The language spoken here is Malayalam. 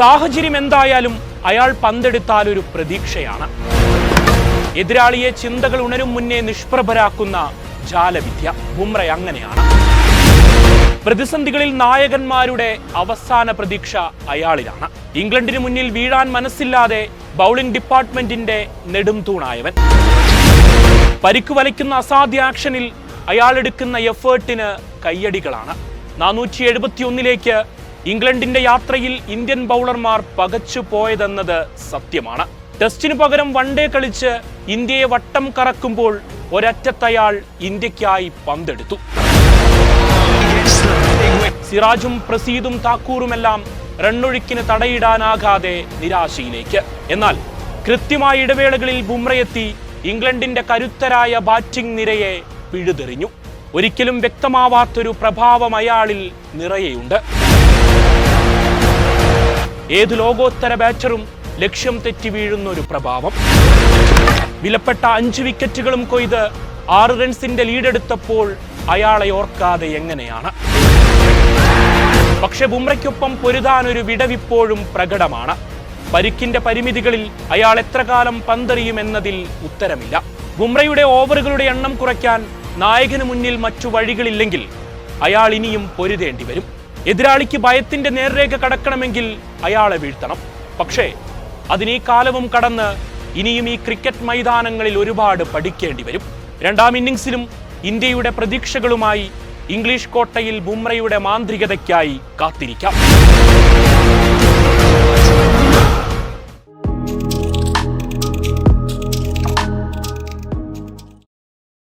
സാഹചര്യം എന്തായാലും അയാൾ പന്തെടുത്താൽ ഒരു പ്രതീക്ഷയാണ്. എതിരാളിയെ ചിന്തകൾ ഉണരും മുന്നേ നിഷ്പ്രഭരാക്കുന്ന ജാലവിദ്യ. ബുംറ അങ്ങനെയാണ്. പ്രതിസന്ധികളിൽ നായകന്മാരുടെ അവസാന പ്രതീക്ഷ അയാളിലാണ്. ഇംഗ്ലണ്ടിന് മുന്നിൽ വീഴാൻ മനസ്സില്ലാതെ ബൗളിംഗ് ഡിപ്പാർട്ട്മെന്റിന്റെ നെടും തൂണായവൻ. പരിക്ക് അസാധ്യ ആക്ഷനിൽ അയാൾ എടുക്കുന്ന എഫേർട്ടിന് കയ്യടികളാണ്. നാനൂറ്റി എഴുപത്തിയൊന്നിലേക്ക് ഇംഗ്ലണ്ടിന്റെ യാത്രയിൽ ഇന്ത്യൻ ബൗളർമാർ പകച്ചു പോയതെന്നത് സത്യമാണ്. ടെസ്റ്റിനു പകരം വൺഡേ കളിച്ച് ഇന്ത്യയെ വട്ടം കറക്കുമ്പോൾ ഒരറ്റത്തയാൾ ഇന്ത്യക്കായി പന്തെടുത്തു. സിറാജും പ്രസീദും താക്കൂറുമെല്ലാം റണ്ണൊഴുക്കിന് തടയിടാനാകാതെ നിരാശയിലേക്ക്. എന്നാൽ കൃത്യമായ ഇടവേളകളിൽ ബുംറയെത്തി ഇംഗ്ലണ്ടിന്റെ കരുത്തരായ ബാറ്റിംഗ് നിരയെ പിഴുതെറിഞ്ഞു. ഒരിക്കലും വ്യക്തമാവാത്തൊരു പ്രഭാവം അയാളിൽ നിറയെയുണ്ട്. ഏത് ലോകോത്തര ബാറ്ററും ലക്ഷ്യം തെറ്റി വീഴുന്ന ഒരു പ്രഭാവം. വിലപ്പെട്ട അഞ്ച് വിക്കറ്റുകളും കൊയ്ത് ആറ് റൺസിന്റെ ലീഡെടുത്തപ്പോൾ അയാളെ ഓർക്കാതെ എങ്ങനെയാണ്? പക്ഷെ ബുംറയ്ക്കൊപ്പം പൊരുതാൻ ഒരു വിടവിപ്പോഴും പ്രകടമാണ്. പരിക്കിന്റെ പരിമിതികളിൽ അയാൾ എത്ര കാലം പന്തെറിയുമെന്നതിൽ ഉത്തരമില്ല. ബുംറയുടെ ഓവറുകളുടെ എണ്ണം കുറയ്ക്കാൻ നായകന് മുന്നിൽ മറ്റു വഴികളില്ലെങ്കിൽ അയാൾ ഇനിയും പൊരുതേണ്ടി വരും എതിരാളിക്ക് ഭയത്തിന്റെ നേർരേഖ കടക്കണമെങ്കിൽ അയാളെ വീഴ്ത്തണം. പക്ഷേ അതിനീ കാലവും കടന്ന് ഇനിയും ഈ ക്രിക്കറ്റ് മൈതാനങ്ങളിൽ ഒരുപാട് പഠിക്കേണ്ടി വരും. രണ്ടാം ഇന്നിംഗ്സിലും ഇന്ത്യയുടെ പ്രതീക്ഷകളുമായി ഇംഗ്ലീഷ് കോട്ടയിൽ ബുംറയുടെ മാന്ത്രികതയ്ക്കായി കാത്തിരിക്കാം.